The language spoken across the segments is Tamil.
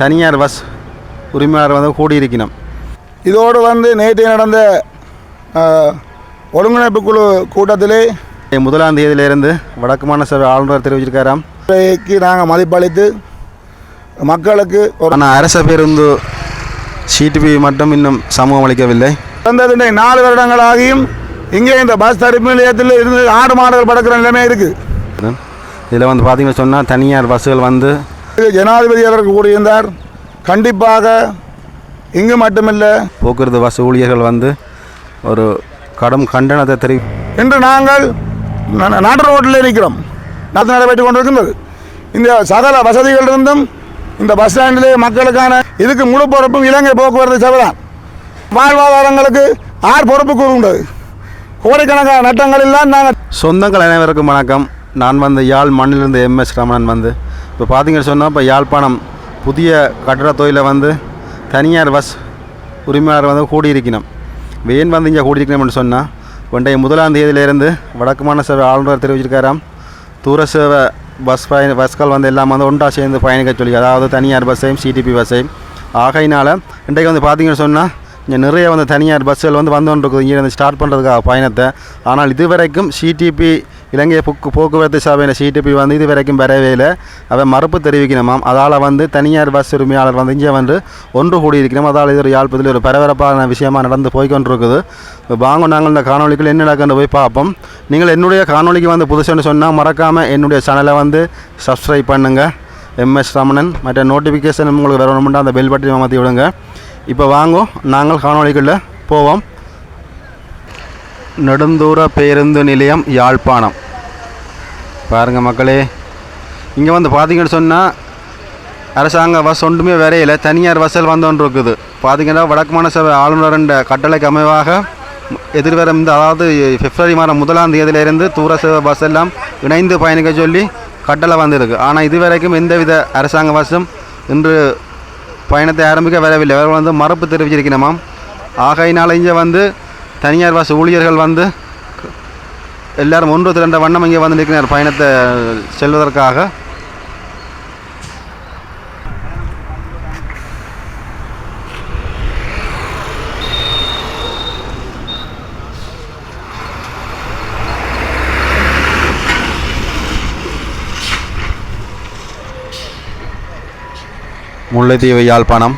தனியார் பஸ் உரிமையாளர் வந்து கூடியிருக்கணும். இதோடு வந்து நேற்று நடந்த ஒருங்கிணைப்பு குழு கூட்டத்திலே முதலாம் தேதியிலிருந்து வடக்கு மாநில ஆளுநர் தெரிவிச்சிருக்காராம். நாங்கள் மதிப்பளித்து மக்களுக்கு ஒரு ஆனால் அரச பேருந்து சிடிபி மட்டும் இன்னும் சமூகம் அளிக்கவில்லை. வந்தது நாலு வருடங்களாகியும் இங்கே இந்த பஸ் தரிப்பு நிலையத்தில் இருந்து ஆடு மாடுகள் பறக்கிற நிலைமை இருக்குது. இதில் வந்து பார்த்தீங்கன்னு சொன்னால் தனியார் பஸ்ஸுகள் வந்து ஜனாதிபதி அவர்கள் கூறியிருந்தார் கண்டிப்பாக இங்கு மட்டுமில்லை போக்குவரத்து பஸ் ஊழியர்கள் வந்து ஒரு கடும் கண்டனத்தை தெரி இன்று நாங்கள் நாட்டு ரோட்டில் நிற்கிறோம். நடத்த நடைபெற்று கொண்டிருக்கின்றது. இந்த சகல வசதிகள் இருந்தும் இந்த பஸ் ஸ்டாண்டிலே மக்களுக்கான இதுக்கு முழு பொறுப்பும் இலங்கை போக்குவரத்து சபை தான் வாழ்வாதாரங்களுக்கு ஆர் பொறுப்பு கூறுகின்றது கோடிக்கணக்கான நட்டங்கள் எல்லாம் நாங்கள் சொந்தங்கள் அனைவருக்கும் வணக்கம். நான் வந்து யாழ் மண்ணிலிருந்து எம்எஸ் ரமணன் வந்து இப்போ பார்த்தீங்கன்னு சொன்னால் இப்போ யாழ்ப்பாணம் புதிய கட்டட தொழிலை வந்து தனியார் பஸ் உரிமையாளர் வந்து கூடியிருக்கணும். வேன் வந்து இங்கே கூடியிருக்கணும்னு சொன்னால் ஒன்றைய முதலாம் தேதியிலேருந்து வடக்கு மாநில ஆளுநர் தெரிவிச்சிருக்காராம் தூர சேவை பஸ் பயண பஸ்கள் வந்து எல்லாம் வந்து ஒன்றா சேர்ந்து பயணிக்க சொல்லி அதாவது தனியார் பஸ்ஸையும் சிடிபி பஸ்ஸையும். ஆகையினால் இன்றைக்கு வந்து பார்த்தீங்கன்னு சொன்னால் இங்கே நிறைய வந்து தனியார் பஸ்ஸுகள் வந்து வந்து கொண்டிருக்குது. இங்கே வந்து ஸ்டார்ட் பண்ணுறதுக்காக பயணத்தை. ஆனால் இதுவரைக்கும் சிடிபி இலங்கை போக்கு போக்குவரத்து சபையின் சிடிபி வந்து இதுவரைக்கும் வரவே இல்லை அவன் மறுப்பு தெரிவிக்கணுமாம் அதால் வந்து தனியார் பஸ் உரிமையாளர் வந்து இங்கே வந்து ஒன்று கூடியிருக்கணும். அதால் இது ஒரு யாழ்ப்பத்தில் ஒரு பரபரப்பான விஷயமா நடந்து போய்கொண்டிருக்குது வாங்க நாங்கள் இந்த காணொலிக்குள் என்ன நடக்குன்னு போய் பார்ப்போம். நீங்கள் என்னுடைய காணொலிக்கு வந்து புதுசுன்னு சொன்னால் மறக்காமல் என்னுடைய சேனலை வந்து சப்ஸ்கிரைப் பண்ணுங்கள் எம்எஸ் ரமணன் மற்ற நோட்டிஃபிகேஷன் உங்களுக்கு வரணும்னா அந்த பெல் பட்டனை மாற்றி விடுங்க. இப்போ வாங்கோ நாங்கள் காணொலிக்குள்ளே போவோம். நெடுந்தூர பேருந்து நிலையம் யாழ்ப்பாணம். பாருங்கள் மக்களே இங்கே வந்து பார்த்தீங்கன்னு சொன்னால் அரசாங்க பஸ் ஒன்றுமே வரையில். தனியார் பஸ்ஸில் வந்து இருக்குது பார்த்தீங்கன்னா வடக்கு மாநில ஆளுநரின் கட்டளைக்கு அமைவாக எதிர்வரும் இந்த அதாவது பிப்ரவரி மாதம் முதலாம் தேதியிலிருந்து தூர சேவை பஸ் எல்லாம் இணைந்து பயணிக்க சொல்லி கட்டளை வந்திருக்கு. ஆனால் இதுவரைக்கும் எந்தவித அரசாங்க பஸ்ஸும் இன்று பயணத்தை ஆரம்பிக்க வரவில்லை. அவர் வந்து மறுப்பு தெரிவிச்சிருக்கணுமாம் ஆகையினால் இங்கே வந்து தனியார் பஸ் ஊழியர்கள் வந்து எல்லாரும் ஒன்று திரண்ட வண்ணம் இங்கே வந்து நிற்கிறார் பயணத்தை செல்வதற்காக. முல்லைத்தீவு யாழ்ப்பாணம்.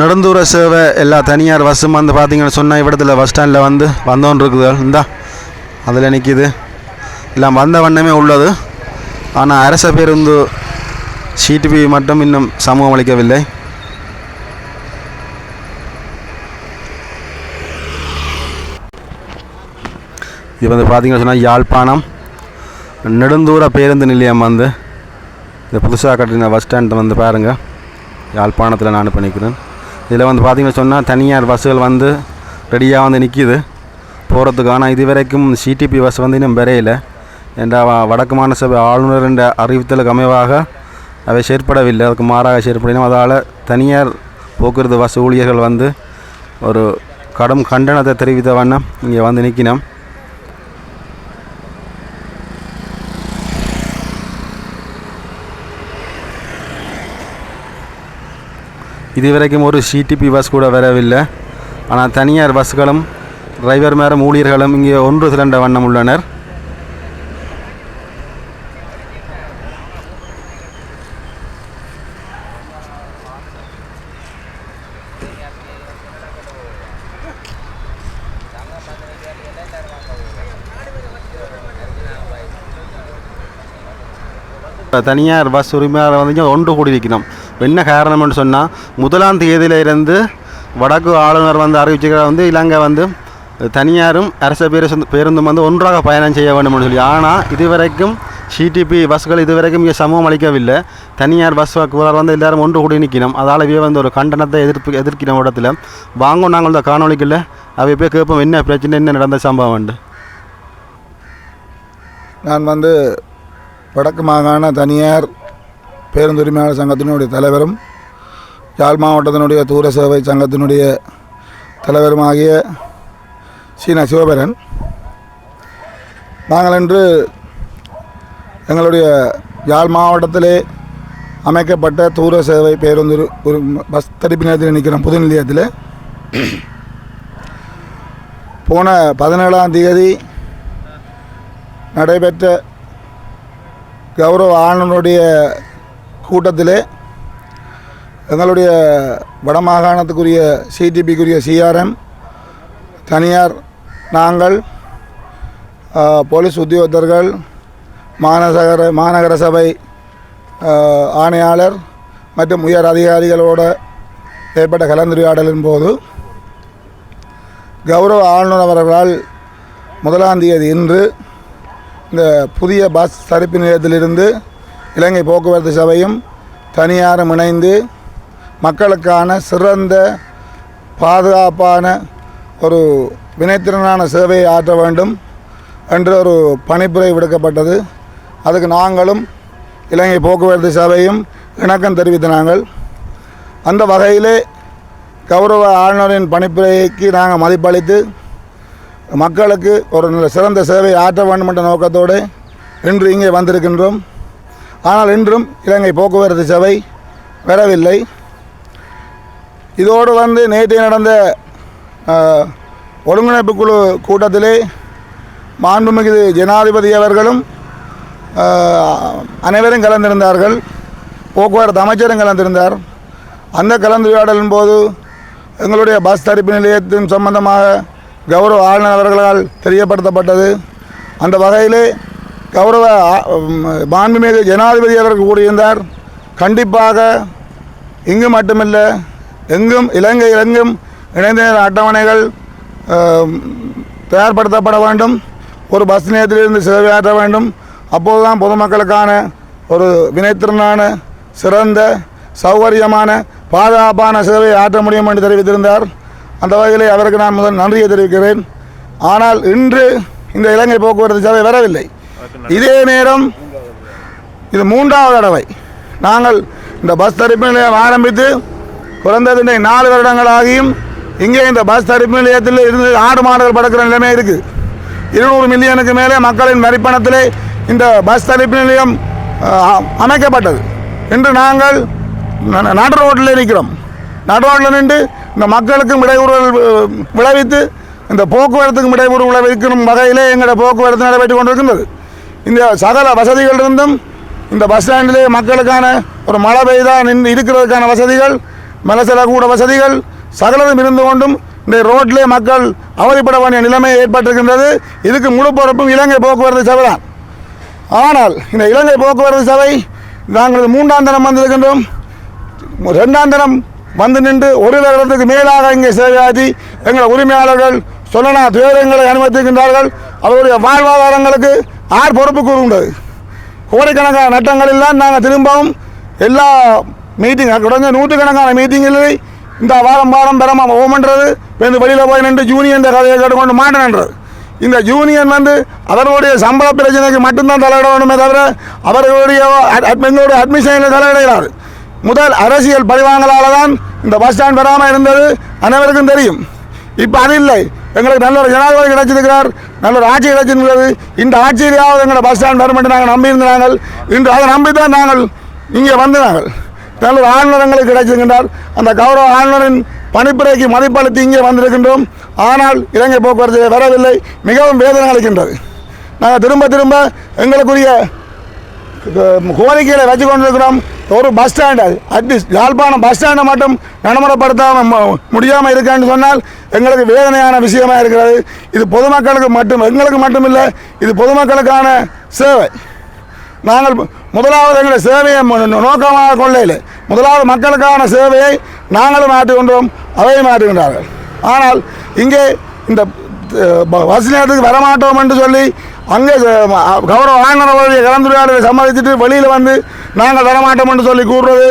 நெடுந்தூர சேவை எல்லா தனியார் பஸ்ஸும் வந்து பார்த்தீங்கன்னு சொன்னால் இவ்விடத்தில் பஸ் ஸ்டாண்டில் வந்து வந்தோன்னு இருக்குது இந்தா அதில் நிற்கிது எல்லாம் வந்த வண்ணமே உள்ளது. ஆனால் அரச பேருந்து சிடிபி மட்டும் இன்னும் சமூகம் அளிக்கவில்லை. இது வந்து பார்த்தீங்கன்னு சொன்னால் யாழ்ப்பாணம். நெடுந்தூர பேருந்து நிலையம் வந்து இந்த புதுசாக கட்டின பஸ் ஸ்டாண்ட் வந்து பாருங்கள் யாழ்ப்பாணத்தில் நான் பண்ணிக்கிறேன் இதில் வந்து பார்த்தீங்கன்னு சொன்னால் தனியார் பஸ்ஸுகள் வந்து ரெடியாக வந்து நிற்கிது. போகிறதுக்கு ஆனால் இதுவரைக்கும் சிடிபி பஸ் வந்து இன்னும் வரையில. என்ற வடக்கு மாநில ஆளுநர் என்ற அறிவித்தலுக்கு அமைவாக அவை செயற்படவில்லை. அதுக்கு மாறாக செயற்படணும் அதால் தனியார் போக்குவரத்து பஸ் ஊழியர்கள் வந்து ஒரு கடும் கண்டனத்தை தெரிவித்த வண்ணம் இங்கே வந்து நிற்கினோம். இதுவரைக்கும் ஒரு சிடிபி பஸ் கூட வரவில்லை. ஆனால் தனியார் பஸ்களும் டிரைவர் மேலும் ஊழியர்களும் இங்கே ஒன்று திரண்ட வண்ணம் உள்ளனர். தனியார் பஸ் உரிமையாளர் வந்து ஒன்று கூடி வைக்கணும் என்ன காரணம்னு சொன்னால் முதலாம் தேதியிலிருந்து வடக்கு ஆளுநர் வந்து அறிவிச்சுக்கிற வந்து இலங்கை வந்து தனியாரும் அரச பேருந்து பேருந்தும் வந்து ஒன்றாக பயணம் செய்ய வேண்டும்னு சொல்லி. ஆனால் இதுவரைக்கும் சிடிபி பஸ்கள் இதுவரைக்கும் இங்கே சமூகம் அளிக்கவில்லை. தனியார் பஸ் போக்குவரத்து வந்து எல்லாரும் ஒன்று கூடி நிற்கணும் அதால் இவே வந்து ஒரு கண்டனத்தை எதிர்ப்பு எதிர்க்கிற இடத்துல வாங்கும் நாங்கள் இந்த காணொலிக்குள்ள. அவை போய் கேட்போம் என்ன பிரச்சனை என்ன நடந்த சம்பவம் உண்டு நான் வந்து வடக்கு மாகாண தனியார் பேருந்துரிமையாளர் சங்கத்தினுடைய தலைவரும் யாழ் மாவட்டத்தினுடைய தூர சேவை சங்கத்தினுடைய தலைவருமாகிய சீனா சிவபரன் நாங்கள் இன்று எங்களுடைய யாழ் மாவட்டத்திலே அமைக்கப்பட்ட தூர சேவை பேருந்து ஒரு பஸ் தடுப்பு நிலையத்தில் நிற்கிறோம் புது நிலையத்தில் போன பதினேழாம் தேதி நடைபெற்ற கௌரவ ஆளுநருடைய கூட்டத்திலே எங்களுடைய வடமாகாணத்துக்குரிய சிடிபிக்குரிய சிஆர்எம் தனியார் நாங்கள் போலீஸ் உத்தியோகத்தர்கள் மாநகர மாநகர சபை ஆணையாளர் மற்றும் உயர் அதிகாரிகளோடு ஏற்பட்ட கலந்துரையாடலின் போது கௌரவ ஆளுநர் அவர்களால் முதலாம் தேதி இன்று இந்த புதிய பஸ் தடுப்பு நிலையத்திலிருந்து இலங்கை போக்குவரத்து சபையும் தனியாரும் இணைந்து மக்களுக்கான சிறந்த பாதுகாப்பான ஒரு வினைத்திறனான சேவையை ஆற்ற வேண்டும் என்று ஒரு பணிப்புரை விடுக்கப்பட்டது. அதுக்கு நாங்களும் இலங்கை போக்குவரத்து சபையும் இணக்கம் தெரிவித்த நாங்கள். அந்த வகையிலே கௌரவ ஆளுநரின் பணிப்புரைக்கு நாங்கள் மதிப்பளித்து மக்களுக்கு ஒரு நல்ல சிறந்த சேவை ஆற்ற வேண்டும் என்ற நோக்கத்தோடு இன்று இங்கே வந்திருக்கின்றோம். ஆனால் இன்றும் இலங்கை போக்குவரத்து சபை வரவில்லை. இதோடு வந்து நேற்று நடந்த ஒருங்கிணைப்பு குழு கூட்டத்திலே மாண்புமிகு ஜனாதிபதி அவர்களும் அனைவரும் கலந்திருந்தார்கள். போக்குவரத்து அமைச்சரும் கலந்திருந்தார். அந்த கலந்துரையாடலின் போது எங்களுடைய பஸ் தரிப்பு நிலையத்தின் சம்பந்தமாக கௌரவ ஆளுநர் அவர்களால் தெரியப்படுத்தப்பட்டது. அந்த வகையிலே கௌரவ மாண்புமிகு ஜனாதிபதி அவர்கள் கூறியிருந்தார் கண்டிப்பாக இங்கு மட்டுமில்லை எங்கும் இலங்கை எங்கும் இணைந்த அட்டவணைகள் தயார்படுத்தப்பட வேண்டும். ஒரு பஸ் நிலையத்திலிருந்து சேவையாற்ற வேண்டும். அப்போதுதான் பொதுமக்களுக்கான ஒரு வினைத்திறனான சிறந்த சௌகரியமான பாதுகாப்பான சேவையை ஆற்ற முடியும் என்று தெரிவித்திருந்தார். அந்த வகையிலே அவருக்கு நான் முதல் நன்றியை தெரிவிக்கிறேன். ஆனால் இன்று இந்த இலங்கை போக்குவரத்து சேவை வரவில்லை. இதே நேரம் இது மூன்றாவது தடவை. நாங்கள் இந்த பஸ் தரிப்பு நிலையம் ஆரம்பித்து குறைந்தது நாலு வருடங்களாகியும் இங்கே இந்த பஸ் தரிப்பு நிலையத்தில் இருந்து ஆடு மாடுகள் படுக்கிற நிலைமை இருக்குது இருநூறு மில்லியனுக்கு மேலே மக்களின் வரிப்பணத்திலே இந்த பஸ் தரிப்பு நிலையம் அமைக்கப்பட்டது. இன்று நாங்கள் நடு ரோட்டில் நிற்கிறோம். நடு ரோட்டில் நின்று இந்த மக்களுக்கும் இடையூறுகள் விளைவித்து இந்த போக்குவரத்துக்கும் இடையூறு விளைவிக்கும் வகையிலே எங்களோட போக்குவரத்து நடைபெற்று கொண்டிருக்கின்றது. இந்த சகல வசதிகள் இருந்தும் இந்த பஸ் ஸ்டாண்டிலே மக்களுக்கான ஒரு மழை பெய்தா நின்று இருக்கிறதுக்கான வசதிகள் மலசல கூட வசதிகள் சகலதும் இருந்து கொண்டும் இந்த ரோட்டிலே மக்கள் அவதிப்பட வேண்டிய நிலைமை ஏற்பட்டிருக்கின்றது. இதுக்கு முழு பொறுப்பும் இலங்கை போக்குவரத்து சபை தான். ஆனால் இந்த இலங்கை போக்குவரத்து சபை நாங்கள் மூன்றாம் தரம் வந்திருக்கின்றோம். ரெண்டாம் தரம் வந்து நின்று ஒரு வருடத்துக்கு மேலாக இங்கே சேவையாற்றி எங்கள் உரிமையாளர்கள் சொல்லனா துயரங்களை அனுமதிக்கின்றார்கள். அவருடைய வாழ்வாதாரங்களுக்கு யார் பொறுப்பு கூறுகின்றது கோடிக்கணக்கான நட்டங்களில் தான் நாங்கள் திரும்பவும் எல்லா மீட்டிங் குறைஞ்ச நூற்றுக்கணக்கான மீட்டிங்கில் இந்த வாரம் வாரம் பெறமா ஓமன்றது வந்து வெளியில் போய் நின்று ஜூனியன் கதையை கேட்டுக்கொண்டு மாட்டேன்றது இந்த ஜூனியன் வந்து அவர்களுடைய சம்பள பிரச்சனைக்கு மட்டும்தான் தலையிட வேண்டுமே தவிர அவர்களுடைய அட்- எங்களுடைய அட்மிஷனில் தலையிடுகிறார். முதல் அரசியல் பழிவாங்கலால் தான் இந்த பஸ் ஸ்டாண்ட் வராமல் இருந்தது. அனைவருக்கும் தெரியும். இப்போ அது இல்லை. எங்களுக்கு நல்ல ஒரு ஜனாதிபதி கிடைச்சிருக்கிறார். நல்ல ஒரு ஆட்சி கிடைச்சிருக்கிறது. இந்த ஆட்சியிலேயாவது எங்களோட பஸ் ஸ்டாண்ட் வரும் என்று நாங்கள் நம்பியிருந்தாங்கள் இன்று அதை நம்பி தான் நாங்கள் இங்கே வந்து நாங்கள். நல்ல ஒரு ஆளுநர் எங்களுக்கு கிடைச்சிருக்கின்றார். அந்த கௌரவ ஆளுநரின் பணிப்புரைக்கு மதிப்பளித்து இங்கே வந்திருக்கின்றோம். ஆனால் இலங்கை போக்குவரத்து வரவில்லை. மிகவும் வேதனை அளிக்கின்றது. நாங்கள் திரும்ப திரும்ப எங்களுக்குரிய கோரிக்கைகளை வச்சு கொண்டிருக்கிறோம் ஒரு bus stand at least Yazhpanam bus ஸ்டாண்டை மட்டும் நடைமுறைப்படுத்தாமல் முடியாமல் இருக்கான்னு சொன்னால் எங்களுக்கு வேதனையான விஷயமா இருக்கிறது. இது பொதுமக்களுக்கு மட்டும் எங்களுக்கு மட்டும் இல்லை இது பொதுமக்களுக்கான சேவை. நாங்கள் முதலாவது எங்களை சேவையை நோக்கமாக கொள்ளையில். முதலாவது மக்களுக்கான சேவையை நாங்களும் மாற்றுகின்றோம் அவையும் மாற்றுகின்றார்கள் ஆனால் இங்கே இந்த பஸ் நேரத்துக்கு வரமாட்டோம் என்று சொல்லி அங்கே கௌரவ ஆளுநர் கலந்துரையாடலை சம்மதிச்சுட்டு வெளியில் வந்து நாங்கள் தரமாட்டோம்னு என்று சொல்லி கூறுறது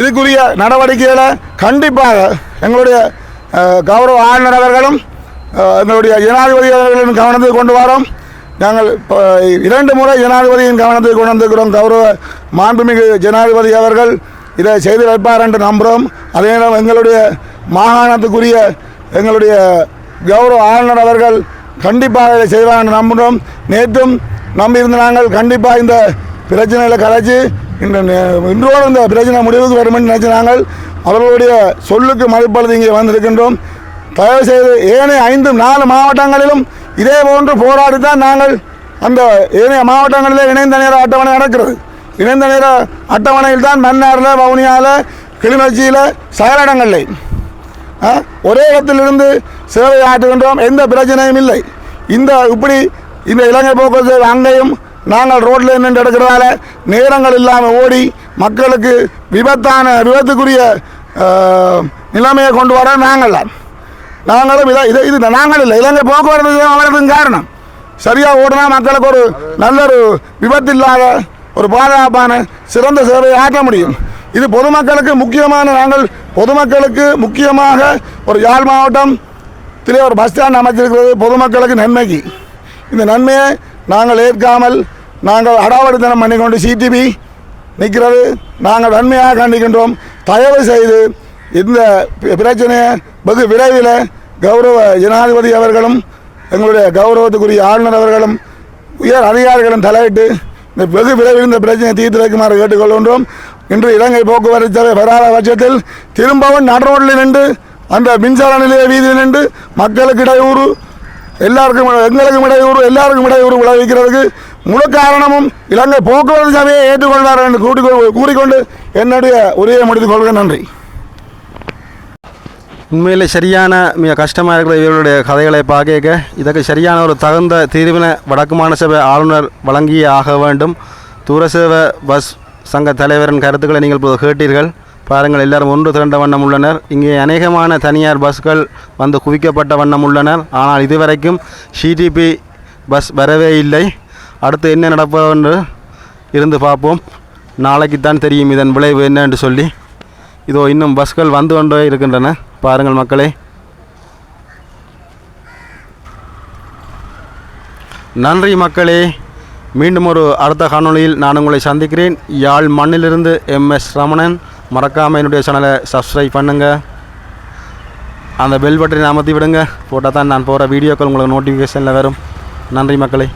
இதுக்குரிய நடவடிக்கைகளை கண்டிப்பாக எங்களுடைய கௌரவ ஆளுநர் அவர்களும் எங்களுடைய ஜனாதிபதி அவர்களின் கவனத்துக்கு கொண்டு வரோம். நாங்கள் இப்போ இரண்டு முறை ஜனாதிபதியின் கவனத்துக்கு கொண்டு வந்திருக்கிறோம். கௌரவ மாண்புமிகு ஜனாதிபதி அவர்கள் இதை செய்து வைப்பார் என்று நம்புகிறோம் அதே நேரம் எங்களுடைய மாகாணத்துக்குரிய எங்களுடைய கௌரவ ஆளுநர் அவர்கள் கண்டிப்பாக இதை செய்வாங்க நம்புகிறோம். நேற்றும் நம்பியிருந்த நாங்கள் கண்டிப்பாக இந்த பிரச்சனையில் கலைச்சி இந்த இன்றோடு இந்த பிரச்சனை முடிவுக்கு வரும் என்று நினைச்ச நாங்கள் அவர்களுடைய சொல்லுக்கு மதிப்பளித்து இங்கே வந்திருக்கின்றோம். தயவு செய்து ஏனைய ஐந்து நாலு மாவட்டங்களிலும் இதே போன்று போராடி தான் நாங்கள் அந்த ஏனைய மாவட்டங்களிலே இணைந்த நேர அட்டவணை நடக்கிறது. இணைந்த நேர அட்டவணையில் தான் மன்னாரில் வவுனியாவில் கிளிநொச்சியில் சகல இடங்களில் ஒரே இடத்திலிருந்து சேவை ஆற்றுகின்றோம். எந்த பிரச்சனையும் இல்லை. இந்த இப்படி இந்த இலங்கை போக்குவரத்து அங்கேயும் நாங்கள் ரோட்டில் நின்று எடுக்கிறதால நேரங்கள் இல்லாமல் ஓடி மக்களுக்கு விபத்தான விபத்துக்குரிய நிலைமையை கொண்டு வர நாங்கள் தான் நாங்களும் இதை இது இது நாங்கள் இல்லை. இலங்கை போக்குவரத்து வளர்றதுக்கு காரணம். சரியாக ஓடினா மக்களுக்கு ஒரு நல்ல ஒரு விபத்து இல்லாத ஒரு பாதுகாப்பான சிறந்த சேவையை ஆற்ற முடியும். இது பொதுமக்களுக்கு முக்கியமான நாங்கள் பொதுமக்களுக்கு முக்கியமாக ஒரு யாழ் மாவட்டம் திலே ஒரு பஸ் ஸ்டாண்ட் அமைச்சிருக்கிறது பொதுமக்களுக்கு நன்மைக்கு. இந்த நன்மையை நாங்கள் ஏற்காமல் நாங்கள் அடாவடித்தனம் பண்ணிக்கொண்டு சிடிபி நிற்கிறது. நாங்கள் நன்மையாக கண்டிக்கின்றோம். தயவு செய்து இந்த பிரச்சனையை வெகு விரைவில் கௌரவ ஜனாதிபதி அவர்களும் எங்களுடைய கௌரவத்துக்குரிய ஆளுநர் அவர்களும் உயர் அதிகாரிகளும் தலையிட்டு இந்த வெகு விரைவில் இந்த பிரச்சனையை தீர்த்து வைக்குமாறு கேட்டுக்கொள்கின்றோம். இன்று இலங்கை போக்குவரத்து சபை வராத பட்சத்தில் திரும்பவும் நடரோட்டில் நின்று அந்த மின்சார நிலைய வீதியில் நின்று மக்களுக்கு இடையூறு எல்லாருக்கும் எங்களுக்கும் இடையூறு எல்லாருக்கும் இடையூறு விளைவிக்கிறதுக்கு முழு காரணமும் இலங்கை போக்குவரத்து சபையை ஏற்றுக்கொள்வார் என்று கூட்டிக்கொள் கூறிக்கொண்டு என்னுடைய உரையை முடித்துக் கொள்கிறேன். நன்றி. உண்மையிலே சரியான மிக கஷ்டமாக இருக்கிற இவர்களுடைய கதைகளை பார்க்க இதற்கு சரியான ஒரு தகுந்த தீர்வினை வடக்கு மாநில சபை ஆளுநர் வழங்கியே ஆக வேண்டும். தூரசேவை பஸ் சங்க தலைவரின் கருத்துக்களை நீங்கள் இப்போது கேட்டீர்கள். பாருங்கள் எல்லாரும் ஒன்று திரண்ட வண்ணம் உள்ளனர். இங்கே அநேகமான தனியார் பஸ்கள் வந்து குவிக்கப்பட்ட வண்ணம் உள்ளனர். ஆனால் இதுவரைக்கும் சிடிபி பஸ் வரவே இல்லை. அடுத்து என்ன நடப்பது என்று இருந்து பார்ப்போம். நாளைக்கு தான் தெரியும் இதன் விளைவு என்ன என்று சொல்லி. இதோ இன்னும் பஸ்கள் வந்து கொண்டே இருக்கின்றன. பாருங்கள் மக்களே. நன்றி மக்களே. மீண்டும் ஒரு அடுத்த காணொளியில் நான் உங்களை சந்திக்கிறேன். யாழ் மண்ணிலிருந்து எம்எஸ் ரமணன். மறக்காமல் என்னுடைய சேனலை சப்ஸ்கிரைப் பண்ணுங்கள் அந்த பெல் பட்டனை அமர்த்தி விடுங்க. போட்டால் தான் நான் போகிற வீடியோக்கள் உங்களுக்கு நோட்டிஃபிகேஷனில் வரும். நன்றி மக்களை.